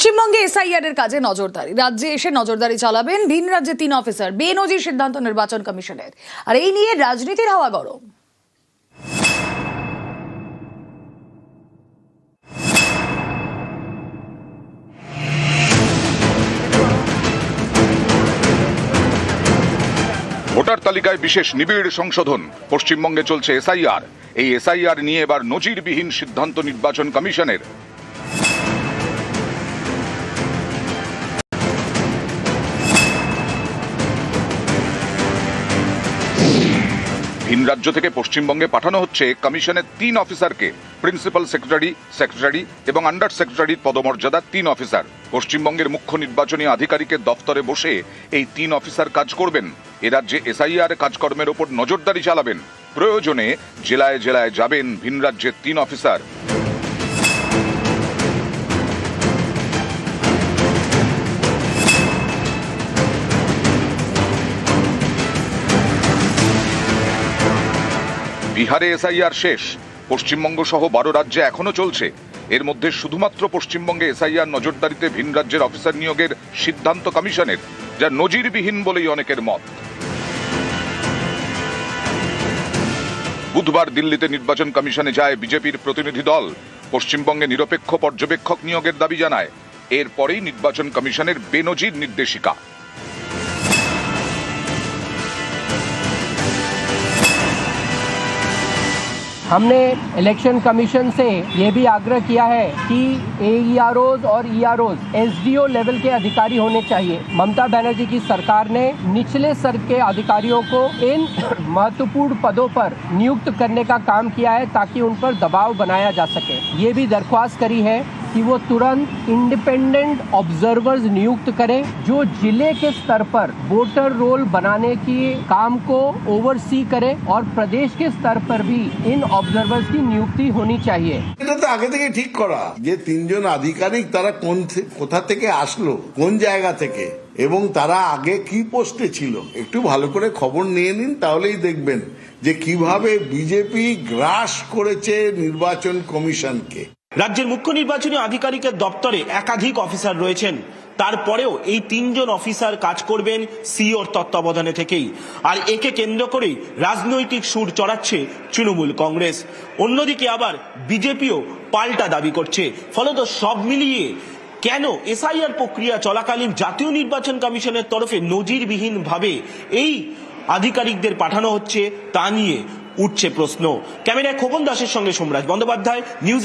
পশ্চিমবঙ্গে এসআইআর এর কাজে নজরদারি। রাজ্যে এসে নজরদারি চালাবেন ভিন রাজ্যে তিন অফিসার, বেনজির সিদ্ধান্ত নির্বাচন কমিশনের। আর এই নিয়ে রাজনীতির হাওয়া গরম। ভোটার তালিকায় বিশেষ নিবিড় সংশোধন। পশ্চিমবঙ্গে চলছে এসআইআর। এই এসআইআর নিয়ে এবার নজিরবিহীন সিদ্ধান্ত নির্বাচন কমিশনের। ভিন রাজ্য থেকে পশ্চিমবঙ্গে পাঠানো হচ্ছে কমিশনের তিন অফিসারকে, প্রিন্সিপাল সেক্রেটারি সেক্রেটারি এবং আন্ডার সেক্রেটারির পদমর্যাদার তিন অফিসার। পশ্চিমবঙ্গের মুখ্য নির্বাচনী আধিকারিকের দফতরে বসে এই তিন অফিসার কাজ করবেন। এ রাজ্যে এসআইআর কাজকর্মের ওপর নজরদারি চালাবেন। প্রয়োজনে জেলায় জেলায় যাবেন ভিন রাজ্যের তিন অফিসার। বিহারে এসআইআর শেষ। পশ্চিমবঙ্গ সহ বারো রাজ্যে এখনও চলছে। এর মধ্যে শুধুমাত্র পশ্চিমবঙ্গে এসআইআর নজরদারিতে ভিন রাজ্যের অফিসার নিয়োগের সিদ্ধান্ত কমিশনের, যা নজিরবিহীন বলেই অনেকের মত। বুধবার দিল্লিতে নির্বাচন কমিশনে যায় বিজেপির প্রতিনিধি দল। পশ্চিমবঙ্গে নিরপেক্ষ পর্যবেক্ষক নিয়োগের দাবি জানায়। এরপরেই নির্বাচন কমিশনের বেনজির নির্দেশিকা। हमने इलेक्शन कमीशन से ये भी आग्रह किया है कि ए और ई एसडीओ लेवल के अधिकारी होने चाहिए। ममता बनर्जी की सरकार ने निचले स्तर के अधिकारियों को इन महत्वपूर्ण पदों पर नियुक्त करने का काम किया है ताकि उन पर दबाव बनाया जा सके। ये भी दरख्वास्त करी है कि वो तुरंत इंडिपेंडेंट ऑब्जर्वर्स नियुक्त करें जो जिले के स्तर पर वोटर रोल बनाने की काम को ओवरसी करें और प्रदेश के स्तर पर भी इन ऑब्जर्वर्स की नियुक्ति होनी चाहिए এটা তো আগে থেকে ঠিক করা যে তিনজন আধিকারিক তারা কোন থে- কোথা থেকে আসলো কোন জায়গা থেকে এবং তারা আগে কি পোস্টে ছিল একটু ভালো করে খবর নিয়ে নিন তাহলেই দেখবেন যে কিভাবে বিজেপি গ্রাস করেছে নির্বাচন কমিশনকে রাজ্যের মুখ্য নির্বাচনী আধিকারিকের দপ্তরে একাধিক অফিসার রয়েছেন। তারপরেও এই তিনজন অফিসার কাজ করবেন সিওর তত্ত্বাবধানে থেকেই। আর একে কেন্দ্র করেই রাজনৈতিক সুর চড়াচ্ছে তৃণমূল কংগ্রেস। অন্যদিকে আবার বিজেপিও পাল্টা দাবি করছে। ফলত সব মিলিয়ে কেন এসআইআর প্রক্রিয়া চলাকালীন জাতীয় নির্বাচন কমিশনের তরফে নজিরবিহীন ভাবে এই আধিকারিকদের পাঠানো হচ্ছে তা নিয়ে উঠছে প্রশ্ন। ক্যামেরায় খোকন দাসের সঙ্গে সোমরাজ বন্দ্যোপাধ্যায় নিউজ